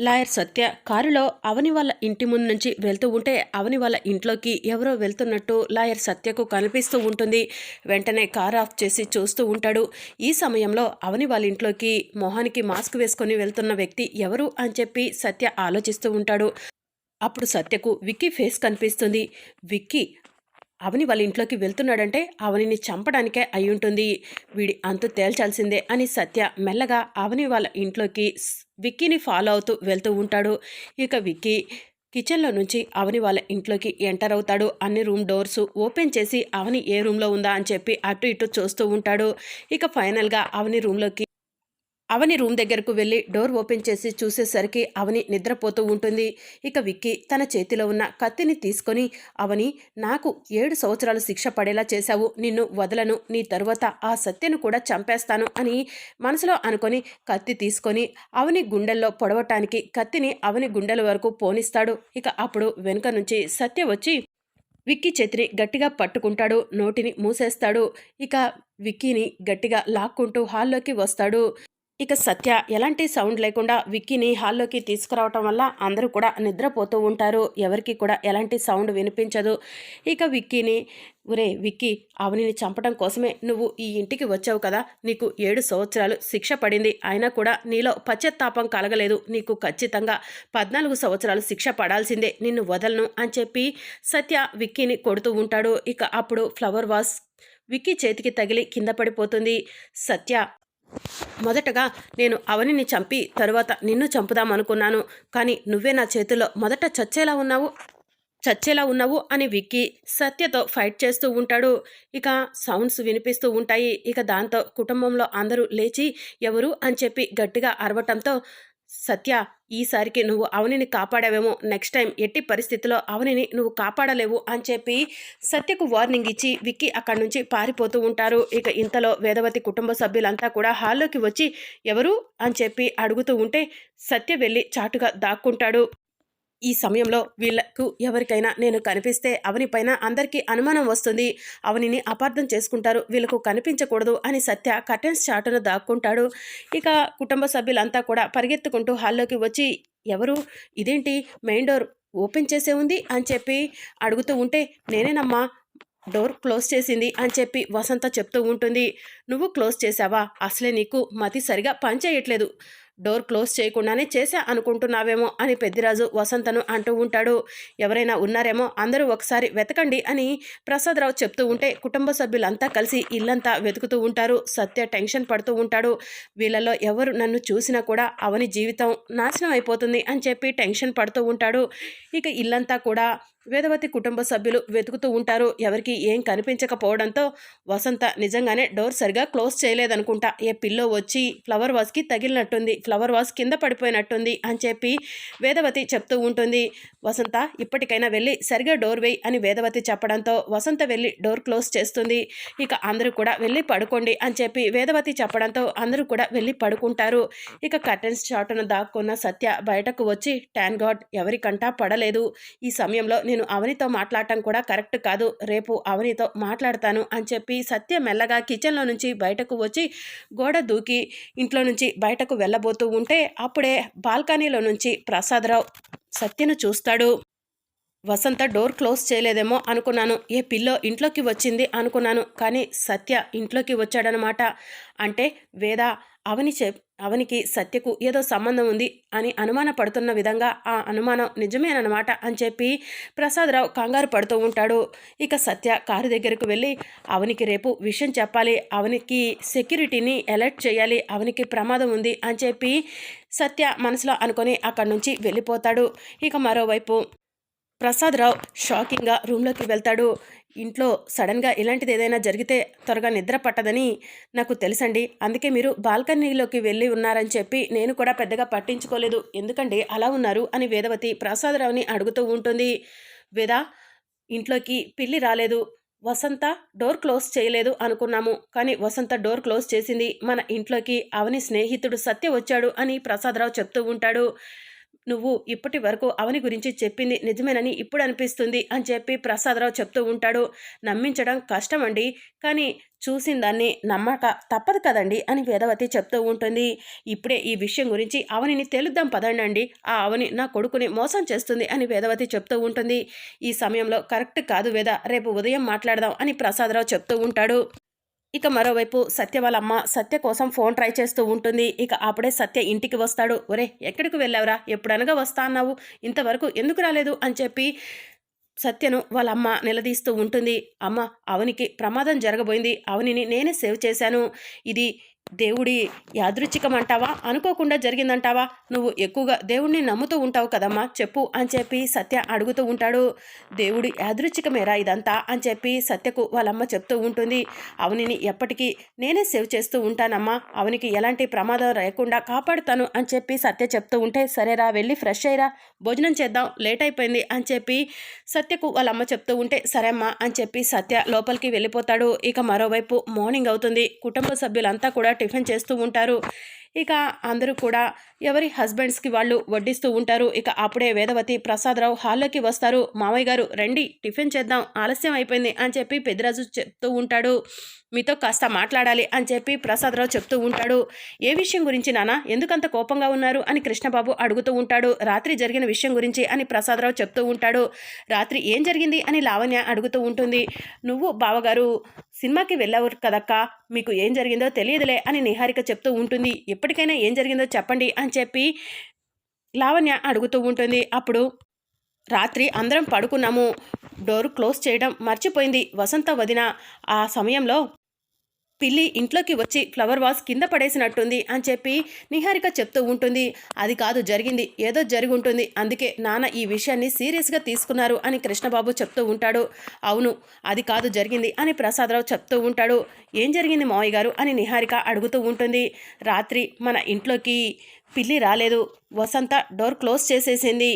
Lawyer సత్య కారులో అవని వాళ్ళ ఇంటి ముందు నుంచి వెళ్తూ ఉంటే అవని వాళ్ళ ఇంట్లోకి ఎవరో వెళ్తున్నట్టు లాయర్ సత్యకు కనిపిస్తూ ఉంటుంది. వెంటనే కార్ ఆఫ్ చేసి చూస్తూ ఉంటాడు. ఈ సమయంలో అవని వాళ్ళ ఇంట్లోకి మొహానికి మాస్క్ వేసుకొని వెళ్తున్న వ్యక్తి ఎవరు అని చెప్పి సత్య ఆలోచిస్తూ ఉంటాడు. అప్పుడు సత్యకు విక్కీ ఫేస్ కనిపిస్తుంది. విక్కీ అవని వాళ్ళ ఇంట్లోకి వెళ్తున్నాడంటే అవనిని చంపడానికే అయి ఉంటుంది వీడి అంతు తేల్చాల్సిందే అని సత్య మెల్లగా అవని వాళ్ళ ఇంట్లోకి విక్కీని ఫాలో అవుతూ వెళ్తూ ఉంటాడు. ఇక విక్కీ కిచెన్లో నుంచి అవని వాళ్ళ ఇంట్లోకి ఎంటర్ అవుతాడు. అన్ని రూమ్ డోర్స్ ఓపెన్ చేసి అవని ఏ రూమ్లో ఉందా? అని చెప్పి అటు ఇటు చూస్తూ ఉంటాడు. ఇక ఫైనల్గా అవని రూమ్లోకి అవని రూమ్ దగ్గరకు వెళ్ళి డోర్ ఓపెన్ చేసి చూసేసరికి అవని నిద్రపోతూ ఉంటుంది. ఇక విక్కీ తన చేతిలో ఉన్న కత్తిని తీసుకొని అవని నాకు ఏడు సంవత్సరాలు శిక్ష పడేలా చేశావు. నిన్ను వదలను. నీ తరువాత ఆ సత్యను కూడా చంపేస్తాను అని మనసులో అనుకొని కత్తి తీసుకొని అవని గుండెల్లో పొడవటానికి కత్తిని అవని గుండెల వరకు పోనిస్తాడు. ఇక అప్పుడు వెనుక నుంచి సత్య వచ్చి విక్కీ చేతిని గట్టిగా పట్టుకుంటాడు. నోటిని మూసేస్తాడు. ఇక విక్కీని గట్టిగా లాక్కుంటూ హాల్లోకి వస్తాడు. ఇక సత్య ఎలాంటి సౌండ్ లేకుండా విక్కీని హాల్లోకి తీసుకురావటం వల్ల అందరూ కూడా నిద్రపోతూ ఉంటారు. ఎవరికి కూడా ఎలాంటి సౌండ్ వినిపించదు. ఇక విక్కీని ఒరే విక్కీ అవనిని చంపడం కోసమే నువ్వు ఈ ఇంటికి వచ్చావు కదా? నీకు ఏడు సంవత్సరాలు శిక్ష పడింది. అయినా కూడా నీలో పశ్చాత్తాపం కలగలేదు. నీకు ఖచ్చితంగా పద్నాలుగు సంవత్సరాలు శిక్ష పడాల్సిందే. నిన్ను వదలను అని చెప్పి సత్య విక్కీని కొడుతూ ఉంటాడు. ఇక అప్పుడు ఫ్లవర్ వాస్ విక్కీ చేతికి తగిలి కింద పడిపోతుంది. సత్య మొదటగా నేను అవనిని చంపి తరువాత నిన్ను చంపుదామనుకున్నాను. కానీ నువ్వే నా చేతిలో మొదట చచ్చేలా ఉన్నావు చచ్చేలా ఉన్నావు అని విక్కి సత్యతో ఫైట్ చేస్తూ ఉంటాడు. ఇక సౌండ్స్ వినిపిస్తూ ఉంటాయి. ఇక దాంతో కుటుంబంలో అందరూ లేచి ఎవరు? అని చెప్పి గట్టిగా అరవటంతో సత్య ఈసారికి నువ్వు అవనిని కాపాడావేమో. నెక్స్ట్ టైం ఎట్టి పరిస్థితిలో అవనిని నువ్వు కాపాడలేవు అని చెప్పి సత్యకు వార్నింగ్ ఇచ్చి విక్కీ అక్కడి నుంచి పారిపోతూ ఉంటారు. ఇక ఇంతలో వేదవతి కుటుంబ సభ్యులంతా కూడా హాల్లోకి వచ్చి ఎవరు అని చెప్పి అడుగుతూ ఉంటే సత్య వెళ్ళి చాటుగా దాక్కుంటాడు. ఈ సమయంలో వీళ్ళకు ఎవరికైనా నేను కనిపిస్తే అవని పైన అందరికీ అనుమానం వస్తుంది. అవనిని అపార్థం చేసుకుంటారు. వీళ్ళకు కనిపించకూడదు అని సత్య కర్టెన్స్ చాటున దాక్కుంటాడు. ఇక కుటుంబ సభ్యులంతా కూడా పరిగెత్తుకుంటూ హాల్లోకి వచ్చి ఎవరు? ఇదేంటి? మెయిన్ డోర్ ఓపెన్ చేసే ఉంది అని చెప్పి అడుగుతూ ఉంటే నేనేనమ్మా డోర్ క్లోజ్ చేసింది అని చెప్పి వసంత చెప్తూ ఉంటుంది. నువ్వు క్లోజ్ చేసావా అసలే నీకు మతి సరిగా పనిచేయట్లేదు. డోర్ క్లోజ్ చేయకుండానే చేశా అనుకుంటున్నావేమో అని పెద్దిరాజు వసంతను అంటూ ఉంటాడు. ఎవరైనా ఉన్నారేమో అందరూ ఒకసారి వెతకండి అని ప్రసాదరావు చెప్తూ ఉంటే కుటుంబ సభ్యులంతా కలిసి ఇల్లంతా వెతుకుతూ ఉంటారు. సత్య టెన్షన్ పడుతూ ఉంటాడు. వీళ్ళలో ఎవరు నన్ను చూసినా కూడా అవని జీవితం నాశనం అయిపోతుంది అని చెప్పి టెన్షన్ పడుతూ ఉంటాడు. ఇక ఇల్లంతా కూడా వేదవతి కుటుంబ సభ్యులు వెతుకుతూ ఉంటారు. ఎవరికి ఏం కనిపించకపోవడంతో వసంత నిజంగానే డోర్ సరిగా క్లోజ్ చేయలేదనుకుంటా. ఏ పిల్లో వచ్చి ఫ్లవర్ వాస్కి తగిలినట్టుంది ఫ్లవర్ వాస్ కింద పడిపోయినట్టుంది అని చెప్పి వేదవతి చెప్తూ ఉంటుంది. వసంత ఇప్పటికైనా వెళ్ళి సరిగా డోర్ వేయి అని వేదవతి చెప్పడంతో వసంత వెళ్ళి డోర్ క్లోజ్ చేస్తుంది. ఇక అందరూ కూడా వెళ్ళి పడుకోండి అని చెప్పి వేదవతి చెప్పడంతో అందరూ కూడా వెళ్ళి పడుకుంటారు. ఇక కర్టెన్స్ చాటున దాక్కున్న సత్య బయటకు వచ్చి ట్యాన్ గాడ్ ఎవరికంటా పడలేదు. ఈ సమయంలో నేను అవనితో మాట్లాడటం కూడా కరెక్ట్ కాదు. రేపు అవనితో మాట్లాడతాను అని చెప్పి సత్య మెల్లగా కిచెన్లో నుంచి బయటకు వచ్చి గోడ దూకి ఇంట్లో నుంచి బయటకు వెళ్ళబోతూ ఉంటే అప్పుడే బాల్కనీలో నుంచి ప్రసాదరావు సత్యను చూస్తాడు. వసంత డోర్ క్లోజ్ చేయలేదేమో అనుకున్నాను. ఏ పిల్లో ఇంట్లోకి వచ్చింది అనుకున్నాను. కానీ సత్య ఇంట్లోకి వచ్చాడనమాట అంటే వేద అవని చె అవనికి సత్యకు ఏదో సంబంధం ఉంది అని అనుమాన పడుతున్న విధంగా ఆ అనుమానం నిజమేనమాట అని చెప్పి ప్రసాదరావు కంగారు పడుతూ ఉంటాడు. ఇక సత్య కారు దగ్గరకు వెళ్ళి అవనికి రేపు విషయం చెప్పాలి. అవనికి సెక్యూరిటీని అలర్ట్ చేయాలి. అవనికి ప్రమాదం ఉంది అని చెప్పి సత్య మనసులో అనుకొని అక్కడి నుంచి వెళ్ళిపోతాడు. ఇక మరోవైపు ప్రసాదరావు షాకింగ్గా రూమ్లోకి వెళ్తాడు. ఇంట్లో సడన్గా ఇలాంటిది ఏదైనా జరిగితే త్వరగా నిద్ర పట్టదని నాకు తెలుసండి. అందుకే మీరు బాల్కనీలోకి వెళ్ళి ఉన్నారని చెప్పి నేను కూడా పెద్దగా పట్టించుకోలేదు. ఎందుకండి అలా ఉన్నారు? అని వేదవతి ప్రసాదరావుని అడుగుతూ ఉంటుంది. వేద ఇంట్లోకి పిల్లి రాలేదు. వసంత డోర్ క్లోజ్ చేయలేదు అనుకున్నాము. కానీ వసంత డోర్ క్లోజ్ చేసింది. మన ఇంట్లోకి అవని స్నేహితుడు సత్య వచ్చాడు అని ప్రసాదరావు చెప్తూ ఉంటాడు. నువ్వు ఇప్పటి వరకు అవని గురించి చెప్పింది నిజమేనని ఇప్పుడు అనిపిస్తుంది అని చెప్పి ప్రసాదరావు చెప్తూ ఉంటాడు. నమ్మించడం కష్టమండి. కానీ చూసిన దాన్ని నమ్మక తప్పదు కదండి అని వేదవతి చెప్తూ ఉంటుంది. ఇప్పుడే ఈ విషయం గురించి అవనిని తెలుద్దాం పదండి ఆ అవని నా కొడుకుని మోసం చేస్తుంది అని వేదవతి చెప్తూ ఉంటుంది. ఈ సమయంలో కరెక్ట్ కాదు వేద. రేపు ఉదయం మాట్లాడదాం అని ప్రసాదరావు చెప్తూ ఉంటాడు. ఇక మరోవైపు సత్య వాళ్ళ అమ్మ సత్య కోసం ఫోన్ ట్రై చేస్తూ ఉంటుంది. ఇక అప్పుడే సత్య ఇంటికి వస్తాడు. ఒరే ఎక్కడికి వెళ్ళావురా? ఎప్పుడనగా వస్తా అన్నావు. ఇంతవరకు ఎందుకు రాలేదు? అని చెప్పి సత్యను వాళ్ళ అమ్మ నిలదీస్తూ ఉంటుంది. అమ్మ అవనికి ప్రమాదం జరగబోయింది. అవనిని నేనే సేవ్ చేశాను. ఇది దేవుడి యాదృచ్ఛికం అంటావా అనుకోకుండా జరిగిందంటావా? నువ్వు ఎక్కువగా దేవుడిని నమ్ముతూ ఉంటావు కదమ్మా చెప్పు అని చెప్పి సత్య అడుగుతూ ఉంటాడు. దేవుడి యాదృచ్ఛికమేరా ఇదంతా అని చెప్పి సత్యకు వాళ్ళమ్మ చెప్తూ ఉంటుంది. అవనిని ఎప్పటికీ నేనే సేవ్ చేస్తూ ఉంటానమ్మా. అవనికి ఎలాంటి ప్రమాదం లేకుండా కాపాడుతాను అని చెప్పి సత్య చెప్తూ ఉంటే సరేరా వెళ్ళి ఫ్రెష్ అయ్యరా భోజనం చేద్దాం లేట్ అయిపోయింది అని చెప్పి సత్యకు వాళ్ళమ్మ చెప్తూ ఉంటే సరేమ్మా అని చెప్పి సత్య లోపలికి వెళ్ళిపోతాడు. ఇక మరోవైపు మార్నింగ్ అవుతుంది. కుటుంబ సభ్యులంతా కూడా టిఫిన్ చేస్తూ ఉంటారు. ఇక అందరూ కూడా ఎవరి హస్బెండ్స్కి వాళ్ళు వడ్డిస్తూ ఉంటారు. ఇక అప్పుడే వేదవతి ప్రసాదరావు హాల్లోకి వస్తారు. మామయ్య గారు రండి టిఫిన్ చేద్దాం ఆలస్యం అయిపోయింది అని చెప్పి పెద్దరాజు చెప్తూ ఉంటాడు. మీతో కాస్త మాట్లాడాలి అని చెప్పి ప్రసాదరావు చెప్తూ ఉంటాడు. ఏ విషయం గురించి నానా? ఎందుకంత కోపంగా ఉన్నారు? అని కృష్ణబాబు అడుగుతూ ఉంటాడు. రాత్రి జరిగిన విషయం గురించి అని ప్రసాదరావు చెప్తూ ఉంటాడు. రాత్రి ఏం జరిగింది? అని లావణ్య అడుగుతూ ఉంటుంది. నువ్వు బావగారు సినిమాకి వెళ్ళవు కదక్క? మీకు ఏం జరిగిందో తెలియదులే అని నిహారిక చెప్తూ ఉంటుంది. ఎప్పటికైనా ఏం జరిగిందో చెప్పండి అని చెప్పి లావణ్య అడుగుతూ ఉంటుంది. అప్పుడు రాత్రి అందరం పడుకున్నాము. డోర్ క్లోజ్ చేయడం మర్చిపోయింది. వసంత వదిన ఆ సమయంలో పిల్లి ఇంట్లోకి వచ్చి ఫ్లవర్ వాస్ కింద పడేసినట్టుంది అని చెప్పి నిహారిక చెప్తూ ఉంటుంది. అది కాదు జరిగింది. ఏదో జరిగి ఉంటుంది. అందుకే నాన్న ఈ విషయాన్ని సీరియస్గా తీసుకున్నారు అని కృష్ణబాబు చెప్తూ ఉంటాడు. అవును అది కాదు జరిగింది అని ప్రసాదరావు చెప్తూ ఉంటాడు. ఏం జరిగింది మావయ్య గారు అని నిహారిక అడుగుతూ ఉంటుంది. రాత్రి మన ఇంట్లోకి పిల్లి రాలేదు. వసంత డోర్ క్లోజ్ చేసేసింది.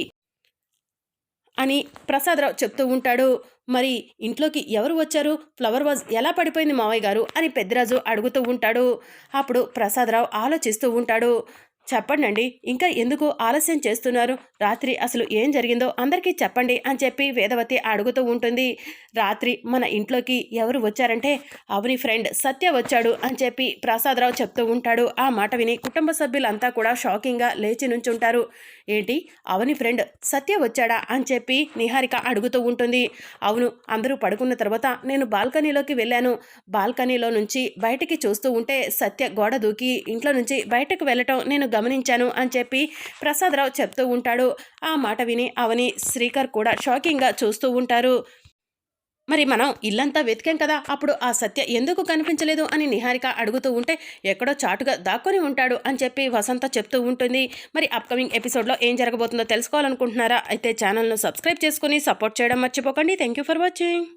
అని ప్రసాదరావు చెప్తూ ఉంటాడు. మరి ఇంట్లోకి ఎవరు వచ్చారు? ఫ్లవర్ వాజ్ ఎలా పడిపోయింది మావయ్య గారు? అని పెద్దరాజు అడుగుతూ ఉంటాడు. అప్పుడు ప్రసాదరావు ఆలోచిస్తూ ఉంటాడు. చెప్పండి ఇంకా ఎందుకు ఆలస్యం చేస్తున్నారు? రాత్రి అసలు ఏం జరిగిందో అందరికీ చెప్పండి అని చెప్పి వేదవతి అడుగుతూ ఉంటుంది. రాత్రి మన ఇంట్లోకి ఎవరు వచ్చారంటే అవని ఫ్రెండ్ సత్య వచ్చాడు అని చెప్పి ప్రసాదరావు చెప్తూ ఉంటాడు. ఆ మాట విని కుటుంబ సభ్యులంతా కూడా షాకింగ్గా లేచి నుంచుంటారు. ఏంటి? అవని ఫ్రెండ్ సత్య వచ్చాడా? అని చెప్పి నిహారిక అడుగుతూ ఉంటుంది. అవును అందరూ పడుకున్న తర్వాత నేను బాల్కనీలోకి వెళ్ళాను. బాల్కనీలో నుంచి బయటికి చూస్తూ ఉంటే సత్య గోడ దూకి ఇంట్లో నుంచి బయటకు వెళ్ళటం నేను గమనించాను అని చెప్పి ప్రసాదరావు చెప్తూ ఉంటాడు. ఆ మాట విని అవని శ్రీకర్ కూడా షాకింగ్గా చూస్తూ ఉంటారు. మరి మనం ఇల్లంతా వెతికాం కదా అప్పుడు ఆ సత్య ఎందుకు కనిపించలేదు అని నిహారిక అడుగుతూ ఉంటే ఎక్కడో చాటుగా దాక్కొని ఉంటాడు అని చెప్పి వసంత చెప్తూ ఉంటుంది. మరి అప్కమింగ్ ఎపిసోడ్లో ఏం జరగబోతుందో తెలుసుకోవాలనుకుంటున్నారా? అయితే ఛానల్ను సబ్స్క్రైబ్ చేసుకుని సపోర్ట్ చేయడం మర్చిపోకండి. Thank you for watching